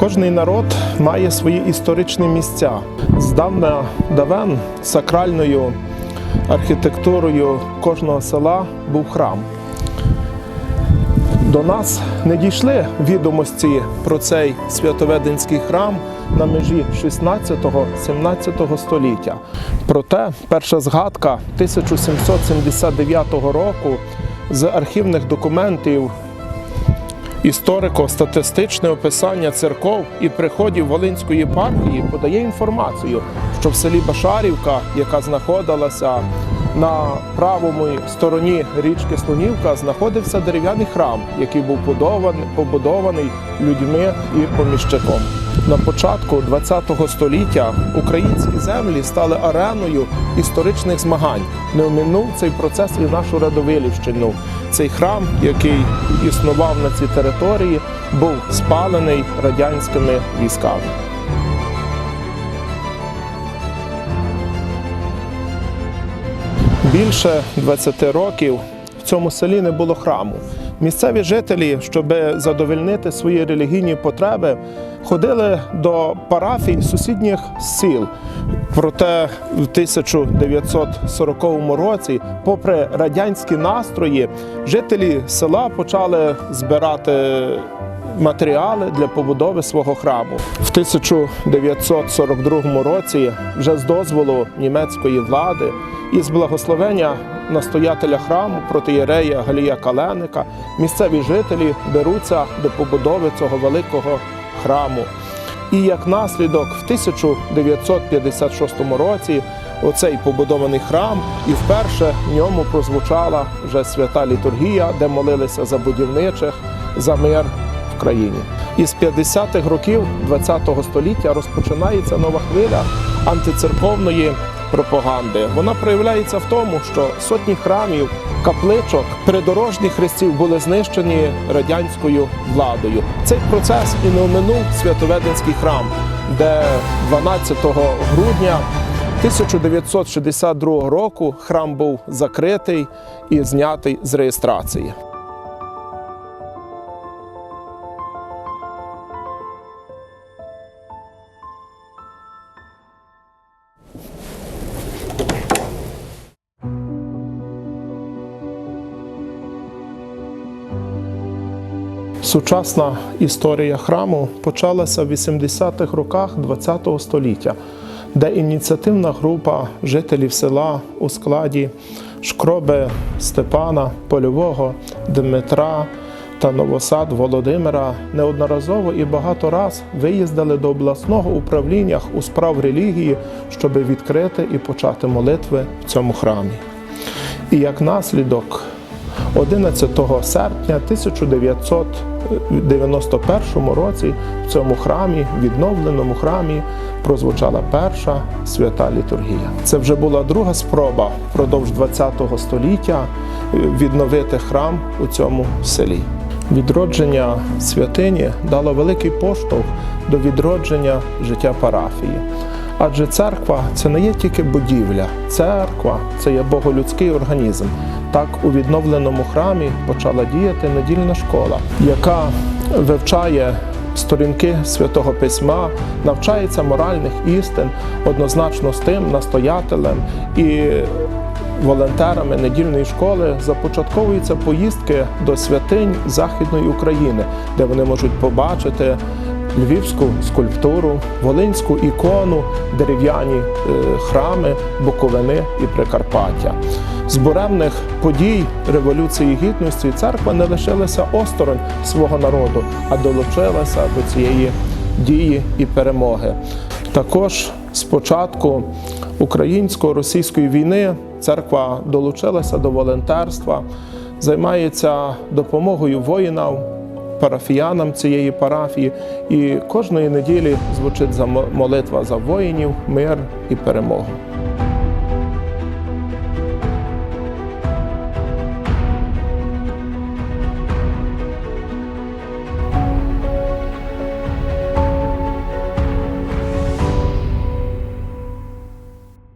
Кожний народ має свої історичні місця. Здавна давен сакральною архітектурою кожного села був храм. До нас не дійшли відомості про цей святоведенський храм на межі 16-17 століття. Проте перша згадка 1779 року з архівних документів Історико-статистичне описання церков і приходів Волинської єпархії подає інформацію, що в селі Башарівка, яка знаходилася на правому стороні річки Слонівка, знаходився дерев'яний храм, який був побудований, людьми і поміщиком. На початку ХХ століття українські землі стали ареною історичних змагань. Не оминув цей процес і нашу Радовилівщину. Цей храм, який існував на цій території, був спалений радянськими військами. Більше 20 років в цьому селі не було храму. Місцеві жителі, щоб задовольнити свої релігійні потреби, ходили до парафій сусідніх сіл. Проте в 1940 році, попри радянські настрої, жителі села почали збирати матеріали для побудови свого храму. В 1942 році, вже з дозволу німецької влади і з благословення настоятеля храму протиєрея Галія Каленика, місцеві жителі беруться до побудови цього великого храму. І як наслідок, в 1956 році оцей побудований храм, і вперше в ньому прозвучала вже свята літургія, де молилися за будівничих, за мир в країні. Із 50-х років ХХ століття розпочинається нова хвиля антицерковної пропаганди. Вона проявляється в тому, що сотні храмів, капличок, придорожніх хрестів були знищені радянською владою. Цей процес і не оминув Святоведенський храм, де 12 грудня 1962 року храм був закритий і знятий з реєстрації. Сучасна історія храму почалася в 80-х роках ХХ століття, де ініціативна група жителів села у складі Шкроби Степана, Польового, Дмитра та Новосад Володимира неодноразово і багато раз виїздили до обласного управління у справ релігії, щоб відкрити і почати молитви в цьому храмі. І як наслідок 11 серпня 1991 році в цьому храмі, відновленому храмі, прозвучала перша свята літургія. Це вже була друга спроба впродовж ХХ століття відновити храм у цьому селі. Відродження святині дало великий поштовх до відродження життя парафії. Адже церква це не є тільки будівля, церква це є боголюдський організм. Так у відновленому храмі почала діяти недільна школа, яка вивчає сторінки святого письма, навчається моральних істин однозначно з тим настоятелем і волонтерами недільної школи започатковуються поїздки до святинь Західної України, де вони можуть побачити львівську скульптуру, волинську ікону, дерев'яні е, храми, Буковини і Прикарпаття. З буремних подій Революції Гідності церква не лишилася осторонь свого народу, а долучилася до цієї дії і перемоги. Також з початку українсько-російської війни церква долучилася до волонтерства, займається допомогою воїнам, парафіянам цієї парафії. І кожної неділі звучить молитва за воїнів, мир і перемогу.